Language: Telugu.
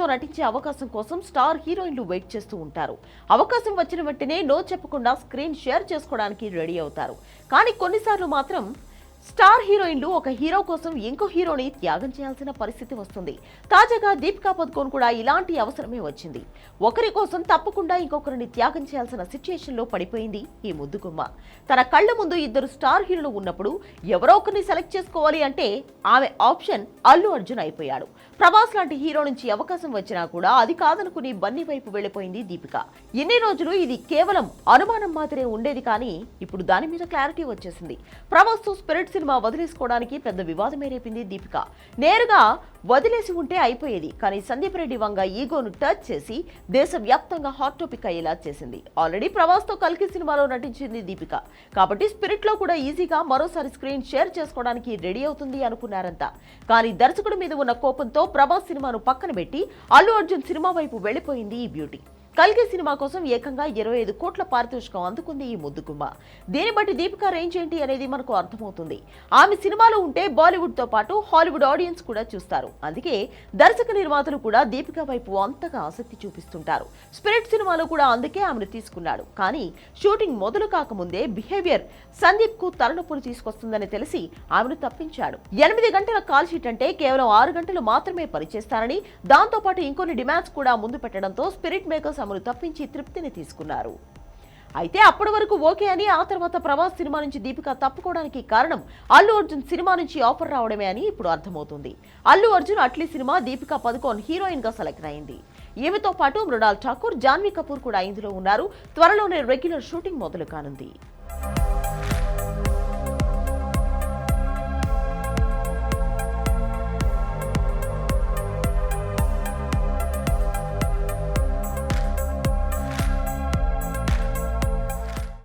కపూర్తో నటించే అవకాశం కోసం స్టార్ హీరోయిన్లు వెయిట్ చేస్తూ ఉంటారు. అవకాశం వచ్చిన వెంటనే నో చెప్పకుండా స్క్రీన్ షేర్ చేసుకోవడానికి రెడీ అవుతారు. కానీ కొన్నిసార్లు మాత్రం స్టార్ హీరోయిన్లు ఒక హీరో కోసం ఇంకో హీరోని త్యాగం చేయాల్సిన పరిస్థితి వస్తుంది. తాజాగా దీపికా పదుకోన్ కూడా ఇలాంటి అవసరమే వచ్చింది. ఒకరి కోసం తప్పకుండా ఇంకొకరిని త్యాగం చేయాల్సిన సిచ్యుయేషన్లో పడిపోయింది ఈ ముద్దుగుమ్మ తన కళ్ళ ముందు ఇద్దరు స్టార్ హీరోలు ఉన్నప్పుడు ఎవరో ఒకరిని సెలెక్ట్ చేసుకోవాలి అంటే ఆమె ఆప్షన్ అల్లు అర్జున్ అయిపోయాడు. ప్రభాస్ లాంటి హీరో నుంచి అవకాశం వచ్చినా కూడా అది కాదనుకుని బన్నీ వైపు వెళ్ళిపోయింది దీపిక. ఎన్ని రోజులు ఇది కేవలం అనుమానం మాత్రమే ఉండేది కానీ ఇప్పుడు దాని మీద క్లారిటీ వచ్చేసింది. ప్రభాస్ స్పిరిట్ స్పిరిట్ సినిమా వదిలేసుకోవడానికి పెద్ద వివాదమే రేపింది దీపిక. నేరుగా వదిలేసి ఉంటే అయిపోయేది. కానీ సందీప్ రెడ్డి వంగ ఈగోను టచ్ చేసి దేశవ్యాప్తంగా హాట్ టాపిక్ అయ్యేలా చేసింది. ఆల్రెడీ ప్రభాస్తో కల్కి సినిమాలో నటించింది దీపిక. కాబట్టి స్పిరిట్లో కూడా ఈజీగా మరోసారి స్క్రీన్ షేర్ చేసుకోవడానికి రెడీ అవుతుంది అనుకున్నారంతా. కానీ దర్శకుడి మీద ఉన్న కోపంతో ప్రభాస్ సినిమాను పక్కన పెట్టి అల్లు అర్జున్ సినిమా వైపు వెళ్ళిపోయింది ఈ బ్యూటీ. కల్కి సినిమా కోసం ఏకంగా ఇరవై ఐదు కోట్ల పారితోషికం అందుకుంది ఈ ముద్దుగుమ్మ దీన్ని బట్టి దీపిక రేంజ్ ఏంటి అనేది మనకు అర్థమవుతుంది. ఆమె సినిమాలో ఉంటే బాలీవుడ్తో పాటు హాలీవుడ్ ఆడియన్స్ కూడా చూస్తారు. అందుకే దర్శక నిర్మాతలు కూడా దీపిక వైపు అంతగా ఆసక్తి చూపిస్తుంటారు. స్పిరిట్ సినిమాలో కూడా అందుకే ఆమెను తీసుకున్నాడు. కానీ షూటింగ్ మొదలు కాకముందే బిహేవియర్ సందీప్కు తలనొప్పులు తీసుకొస్తుందని తెలిసి ఆమెను తప్పించాడు. ఎనిమిది గంటల కాల్ షీట్ అంటే కేవలం ఆరు గంటలు మాత్రమే పనిచేస్తారని దాంతో పాటు ఇంకొన్ని డిమాండ్స్ కూడా ముందు పెట్టడంతో స్పిరిట్ మేకర్స్ తమను తప్పించి తృప్తిని తీసుకున్నారు. అయితే అప్పటి వరకు ఓకే అని ఆ తర్వాత ప్రభాస్ సినిమా నుంచి దీపిక తప్పుకోవడానికి కారణం అల్లు అర్జున్ సినిమా నుంచి ఆఫర్ రావడమే అని ఇప్పుడు అర్థమవుతుంది. అల్లు అర్జున్ అట్లీ సినిమా దీపిక పదుకోన్ హీరోయిన్గా సెలెక్ట్ అయింది. ఈమెతో పాటు మృణాల్ ఠాకూర్ జాన్వీ కపూర్ కూడా ఇందులో ఉన్నారు. త్వరలోనే రెగ్యులర్ షూటింగ్ మొదలు కానుంది.